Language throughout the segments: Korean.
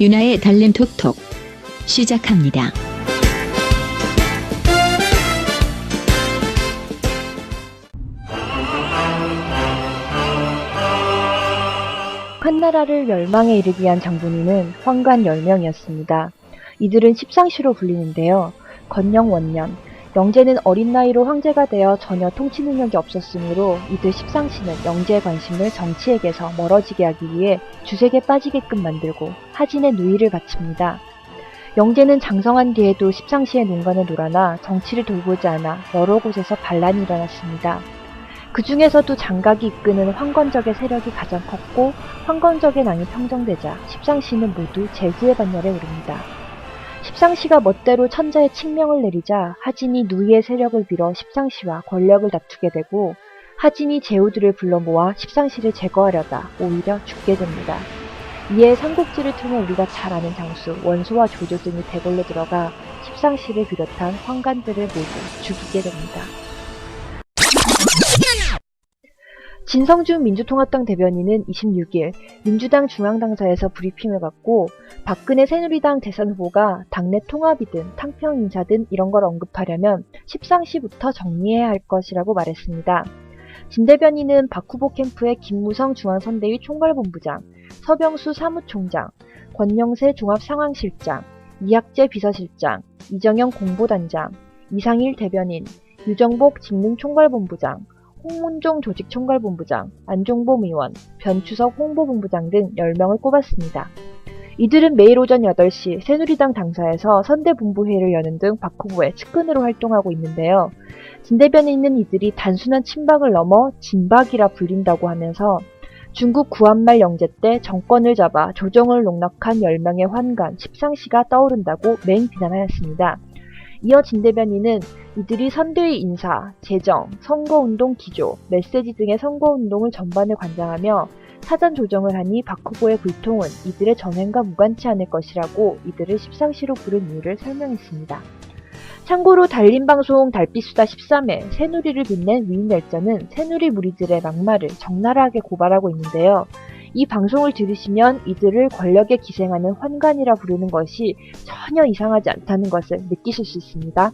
유나의 달림 톡톡 시작합니다. 한나라를 멸망에 이르게 한 장본인은 황관 10명이었습니다. 이들은 십상시로 불리는데요. 건영 원년, 영제는 어린 나이로 황제가 되어 전혀 통치 능력이 없었으므로 이들 십상시는 영제의 관심을 정치에게서 멀어지게 하기 위해 주색에 빠지게끔 만들고 하진의 누이를 바칩니다. 영제는 장성한 뒤에도 십상시의 농간을 놀아나 정치를 돌보지 않아 여러 곳에서 반란이 일어났습니다. 그 중에서도 장각이 이끄는 황건적의 세력이 가장 컸고 황건적의 낭이 평정되자 십상시는 모두 제후의 반열에 오릅니다. 십상시가 멋대로 천자의 칙명을 내리자 하진이 누이의 세력을 빌어 십상시와 권력을 다투게 되고 하진이 제후들을 불러 모아 십상시를 제거하려다 오히려 죽게 됩니다. 이에 삼국지를 통해 우리가 잘 아는 장수 원소와 조조 등이 대궐로 들어가 십상시를 비롯한 황관들을 모두 죽이게 됩니다. 진성준 민주통합당 대변인은 26일 민주당 중앙당사에서 브리핑을 갖고 박근혜 새누리당 대선 후보가 당내 통합이든 탕평 인사든 이런 걸 언급하려면 십상시부터 정리해야 할 것이라고 말했습니다. 진 대변인은 박 후보 캠프의 김무성 중앙선대위 총괄본부장, 서병수 사무총장, 권영세 종합상황실장, 이학재 비서실장, 이정영 공보단장, 이상일 대변인, 유정복 직능총괄본부장, 홍문종 조직총괄본부장, 안종범 의원, 변추석 홍보본부장 등 10명을 꼽았습니다. 이들은 매일 오전 8시 새누리당 당사에서 선대본부회의를 여는 등 박 후보의 측근으로 활동하고 있는데요. 진 대변인은 이들이 단순한 친박을 넘어 진박이라 불린다고 하면서 중국 구한말 영제 때 정권을 잡아 조정을 농락한 10명의 환관, 십상시가 떠오른다고 맹 비난하였습니다. 이어 진 대변인은 이들이 선대위 인사, 재정, 선거운동 기조, 메시지 등의 선거운동을 전반을 관장하며 사전 조정을 하니 박 후보의 불통은 이들의 전횡과 무관치 않을 것이라고 이들을 십상시로 부른 이유를 설명했습니다. 참고로 달림방송 달빛수다 13회 새누리를 빛낸 위인 열전은 새누리 무리들의 막말을 적나라하게 고발하고 있는데요. 이 방송을 들으시면 이들을 권력에 기생하는 환관이라 부르는 것이 전혀 이상하지 않다는 것을 느끼실 수 있습니다.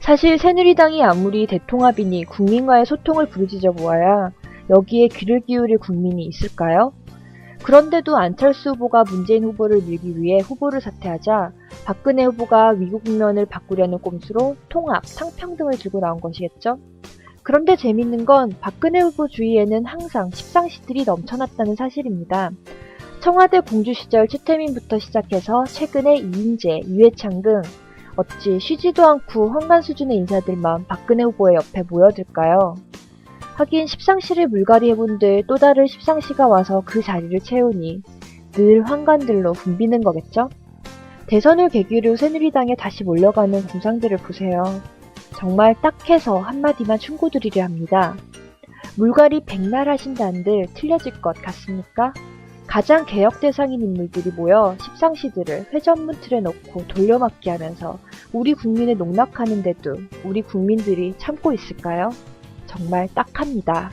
사실 새누리당이 아무리 대통합이니 국민과의 소통을 부르짖어 보아야 여기에 귀를 기울일 국민이 있을까요? 그런데도 안철수 후보가 문재인 후보를 밀기 위해 후보를 사퇴하자 박근혜 후보가 위국 국면을 바꾸려는 꼼수로 통합, 탕평 등을 들고 나온 것이겠죠? 그런데 재밌는 건 박근혜 후보 주위에는 항상 십상시들이 넘쳐났다는 사실입니다. 청와대 공주 시절 최태민부터 시작해서 최근에 이인재, 이회창 등 어찌 쉬지도 않고 황간 수준의 인사들만 박근혜 후보의 옆에 모여들까요? 하긴 십상시를 물갈이 해본 들 또 다른 십상시가 와서 그 자리를 채우니 늘 황관들로 붐비는 거겠죠? 대선을 계기로 새누리당에 다시 몰려가는 군상들을 보세요. 정말 딱 해서 한마디만 충고드리려 합니다. 물갈이 백날 하신다는들 틀려질 것 같습니까? 가장 개혁 대상인 인물들이 모여 십상시들을 회전문 틀에 넣고 돌려막기 하면서 우리 국민을 농락하는데도 우리 국민들이 참고 있을까요? 정말 딱합니다.